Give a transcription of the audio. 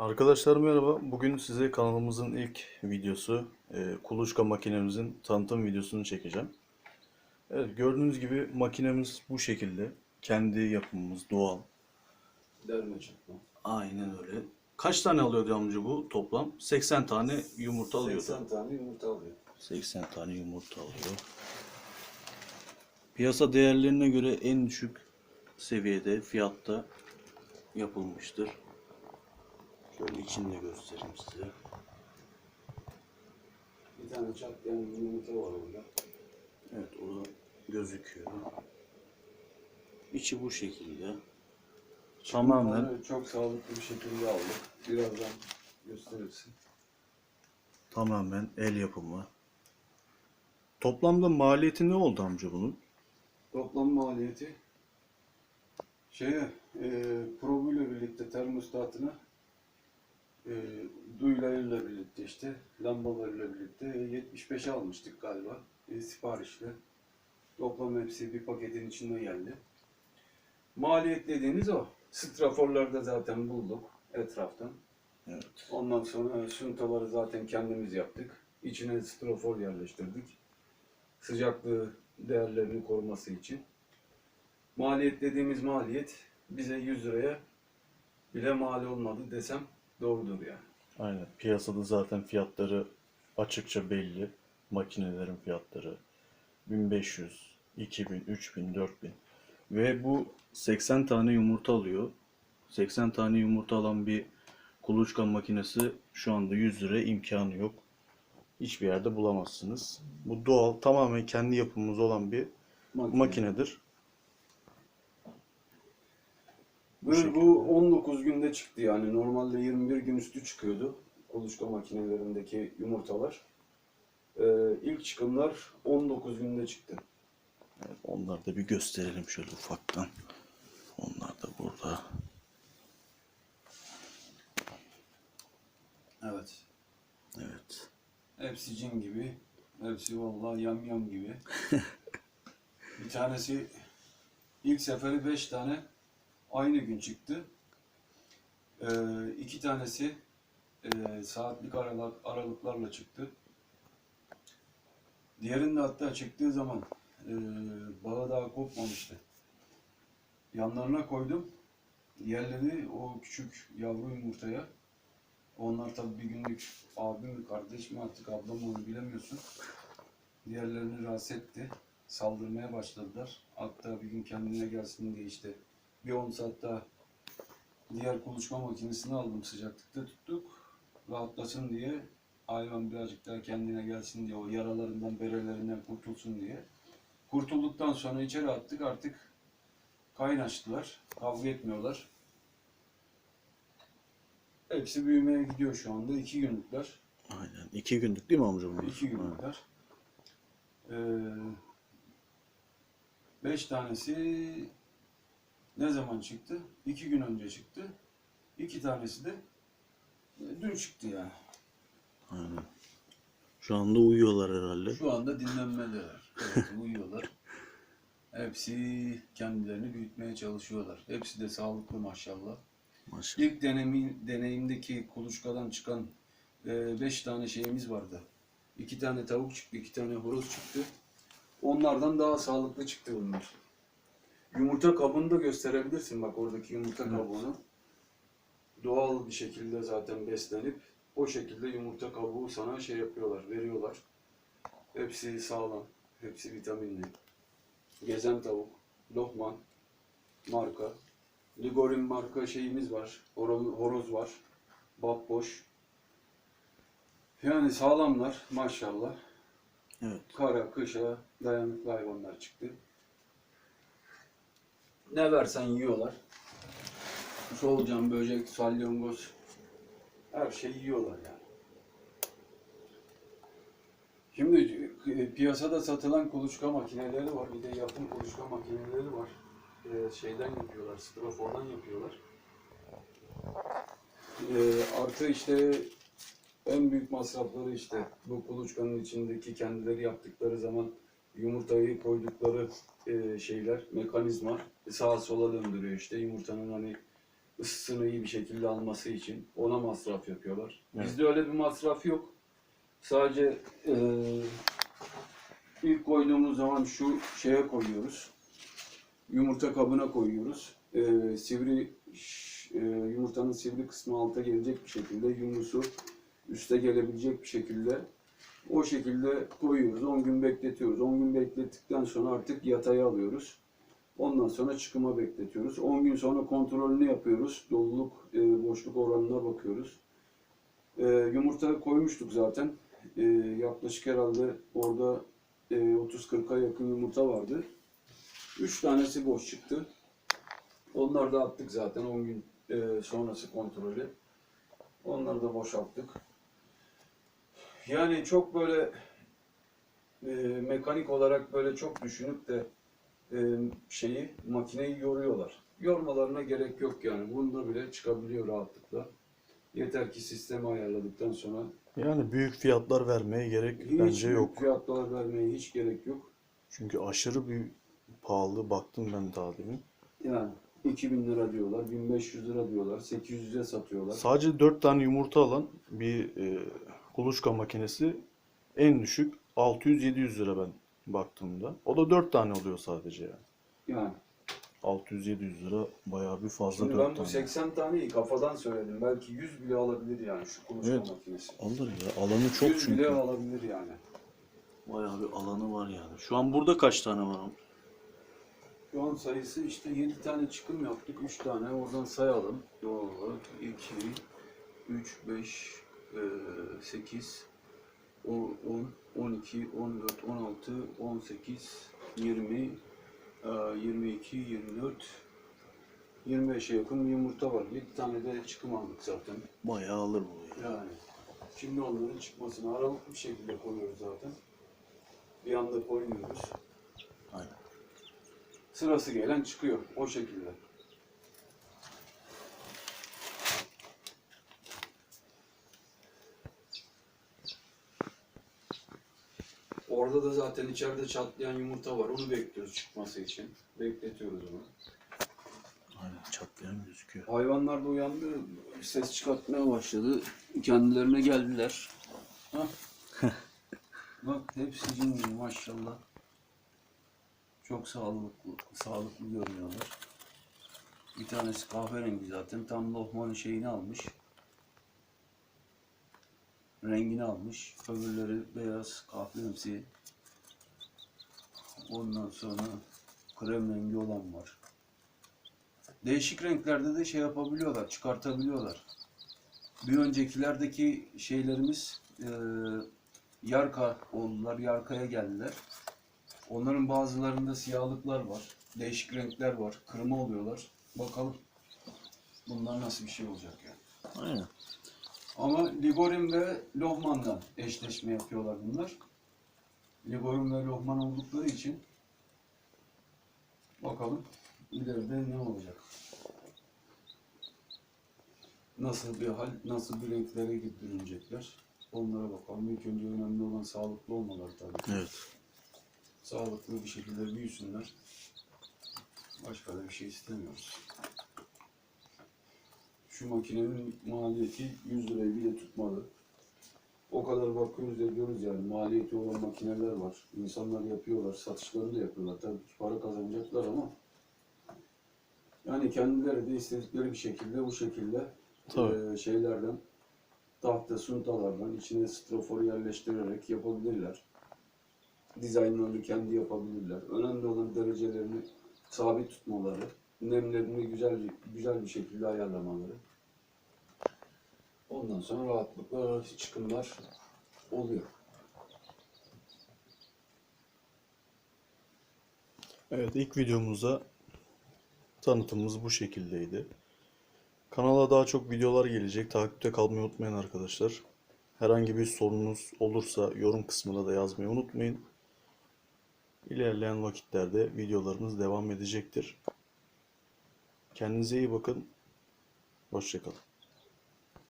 Arkadaşlar merhaba. Bugün size kanalımızın ilk videosu, e, kuluçka makinemizin tanıtım videosunu çekeceğim. Evet, gördüğünüz gibi makinemiz bu şekilde. Kendi yapımımız, doğal. Derme çatma. Aynen öyle. Kaç tane alıyor amca bu toplam? 80 tane yumurta alıyor. 80 tane yumurta alıyor. 80 tane yumurta alıyor. Piyasa değerlerine göre en düşük seviyede fiyatta yapılmıştır. Şöyle içinde göstereyim size. Bir tane çatlayan yumurta var orada. Evet o da gözüküyor. İçi bu şekilde. Tamamen çok sağlıklı bir şekilde aldık. Birazdan gösterirsin. tamamen el yapımı. Toplamda maliyeti ne oldu amca bunun? Toplam maliyeti şeye e, probuyla birlikte termostatına e, duyularıyla birlikte işte lambalarıyla birlikte 75'e almıştık galiba e, siparişle. Toplam hepsi bir paketin içinde geldi. Maliyet dediğiniz o. Straforları da zaten bulduk etraftan. Evet. Ondan sonra suntaları zaten kendimiz yaptık. İçine strafor yerleştirdik. Sıcaklığı değerlerini koruması için. Maliyet dediğimiz maliyet bize 100 liraya bile mal olmadı desem doğrudur yani. Aynen. Piyasada zaten fiyatları açıkça belli. Makinelerin fiyatları 1500, 2000, 3000, 4000 ve bu 80 tane yumurta alıyor. 80 tane yumurta alan bir kuluçka makinesi şu anda 100 liraya imkanı yok. Hiçbir yerde bulamazsınız. Bu doğal, tamamen kendi yapımımız olan bir Makine. makinedir. Bu, bu 19 günde çıktı yani. Normalde 21 gün üstü çıkıyordu. Kuluçka makinelerindeki yumurtalar. Ee, ilk çıkımlar 19 günde çıktı. Evet, onları da bir gösterelim şöyle ufaktan. Onlar da burada. Evet. Evet. Hepsi cin gibi. Hepsi vallahi yam yam gibi. bir tanesi ilk seferi 5 tane aynı gün çıktı. Ee, iki tanesi e, saatlik aralık, aralıklarla çıktı. Diğerinde hatta çıktığı zaman e, bağı daha kopmamıştı. Yanlarına koydum. Diğerleri o küçük yavru yumurtaya onlar tabii bir günlük abi mi kardeş mi artık ablam mı onu bilemiyorsun. Diğerlerini rahatsız etti. Saldırmaya başladılar. Hatta bir gün kendine gelsin diye işte bir 10 saat daha diğer kuluçka makinesini aldım sıcaklıkta tuttuk. Rahatlasın diye hayvan birazcık daha kendine gelsin diye o yaralarından berelerinden kurtulsun diye. Kurtulduktan sonra içeri attık artık kaynaştılar. Kavga etmiyorlar. Hepsi büyümeye gidiyor şu anda. iki günlükler. Aynen. İki günlük değil mi amca bunlar? İki günlükler. Ee, beş tanesi ne zaman çıktı? İki gün önce çıktı. İki tanesi de e, dün çıktı yani. Aynen. Şu anda uyuyorlar herhalde. Şu anda dinlenmedeler. Evet, uyuyorlar. Hepsi kendilerini büyütmeye çalışıyorlar. Hepsi de sağlıklı maşallah. Maşallah. İlk deneyimi, deneyimdeki kuluçkadan çıkan 5 tane şeyimiz vardı. 2 tane tavuk çıktı, 2 tane horoz çıktı. Onlardan daha sağlıklı çıktı bunlar. Yumurta kabını da gösterebilirsin bak oradaki yumurta Evet. kabuğunu. Doğal bir şekilde zaten beslenip o şekilde yumurta kabuğu sana şey yapıyorlar, veriyorlar. Hepsi sağlam, hepsi vitaminli. Gezen tavuk, Lohman marka. Ligorin marka şeyimiz var. Horo- Horoz var. Batboş. Yani sağlamlar maşallah. Evet. Kara, kışa dayanıklı hayvanlar çıktı. Ne versen yiyorlar. Solucan, böcek, salyangoz her şeyi yiyorlar yani. Şimdi e, piyasada satılan kuluçka makineleri var. Bir de yapım kuluçka makineleri var. E, şeyden yapıyorlar, strafordan yapıyorlar. E, artı işte en büyük masrafları işte bu kuluçkanın içindeki kendileri yaptıkları zaman yumurtayı koydukları e, şeyler, mekanizma sağa sola döndürüyor işte yumurtanın hani ısısını iyi bir şekilde alması için ona masraf yapıyorlar. Evet. Bizde öyle bir masraf yok. Sadece e, ilk koyduğumuz zaman şu şeye koyuyoruz. Yumurta kabına koyuyoruz. E, sivri e, yumurtanın sivri kısmı alta gelecek bir şekilde, yumrusu üste gelebilecek bir şekilde o şekilde koyuyoruz. 10 gün bekletiyoruz. 10 gün beklettikten sonra artık yataya alıyoruz. Ondan sonra çıkıma bekletiyoruz. 10 gün sonra kontrolünü yapıyoruz. Doluluk, e, boşluk oranına bakıyoruz. E, yumurta koymuştuk zaten. E, yaklaşık herhalde orada e, 30-40'a yakın yumurta vardı. 3 tanesi boş çıktı. Onları da attık zaten 10 gün e, sonrası kontrolü. Onları da boşalttık. Yani çok böyle e, mekanik olarak böyle çok düşünüp de e, şeyi makineyi yoruyorlar. Yormalarına gerek yok yani. Bunda bile çıkabiliyor rahatlıkla. Yeter ki sistemi ayarladıktan sonra Yani büyük fiyatlar vermeye gerek hiç bence büyük yok. fiyatlar vermeye hiç gerek yok. Çünkü aşırı bir pahalı baktım ben daha demin. Yani 2000 lira diyorlar, 1500 lira diyorlar, 800'e satıyorlar. Sadece 4 tane yumurta alan bir e, kuluçka makinesi en düşük 600-700 lira ben baktığımda. O da 4 tane oluyor sadece yani. Yani 600-700 lira bayağı bir fazla şimdi 4 ben bu tane. 80 taneyi kafadan söyledim. Belki 100 bile alabilir yani şu kuluçka Evet. makinesi. Alır ya. Alanı çok 100 çünkü. bile alabilir yani. Bayağı bir alanı var yani. Şu an burada kaç tane var? Şu an sayısı işte 7 tane çıkım yaptık. 3 tane oradan sayalım. Doğru. 2, 3, 5, 8, 10, 12, 14, 16, 18, 20, e, 22, 24, 25'e yakın bir yumurta var. 7 tane de çıkım aldık zaten. Bayağı alır bu. ya. Yani şimdi onların çıkmasını aralıklı bir şekilde koyuyoruz zaten. Bir anda koymuyoruz. Aynen. Sırası gelen çıkıyor o şekilde. Orada da zaten içeride çatlayan yumurta var. Onu bekliyoruz çıkması için. Bekletiyoruz onu. Aynen çatlayan gözüküyor. Hayvanlar da uyandı. Ses çıkartmaya başladı. Kendilerine geldiler. Hah. Bak hepsi cin maşallah. Çok sağlıklı, sağlıklı görünüyorlar. Bir tanesi kahverengi zaten. Tam lohmanın şeyini almış. Rengini almış. Öbürleri beyaz kahverengi. Ondan sonra krem rengi olan var. Değişik renklerde de şey yapabiliyorlar, çıkartabiliyorlar. Bir öncekilerdeki şeylerimiz eee yarka oldular, yarkaya geldiler. Onların bazılarında siyahlıklar var, değişik renkler var, kırma oluyorlar. Bakalım bunlar nasıl bir şey olacak yani. Aynen. Ama Ligorin ve Lohman'dan eşleşme yapıyorlar bunlar. Ligorin ve Lohman oldukları için bakalım ileride ne olacak. Nasıl bir hal, nasıl bir renklere bürünecekler. Onlara bakalım. İlk önce önemli olan sağlıklı olmaları tabii. Evet. Sağlıklı bir şekilde büyüsünler. Başka da bir şey istemiyoruz. Şu makinenin maliyeti 100 lirayı bile tutmadı. O kadar bakıyoruz ediyoruz yani maliyeti olan makineler var. İnsanlar yapıyorlar, satışlarını da yapıyorlar. Tabii ki para kazanacaklar ama yani kendileri de istedikleri bir şekilde bu şekilde Tabii. eee, şeylerden tahta suntalardan içine strafor yerleştirerek yapabilirler. Dizaynlarını kendi yapabilirler. Önemli olan derecelerini sabit tutmaları, nemlerini güzel güzel bir şekilde ayarlamaları. Ondan sonra rahatlıkla çıkımlar oluyor. Evet ilk videomuzda tanıtımımız bu şekildeydi. Kanala daha çok videolar gelecek. Takipte kalmayı unutmayın arkadaşlar. Herhangi bir sorunuz olursa yorum kısmına da yazmayı unutmayın. İlerleyen vakitlerde videolarımız devam edecektir. Kendinize iyi bakın. Hoşçakalın.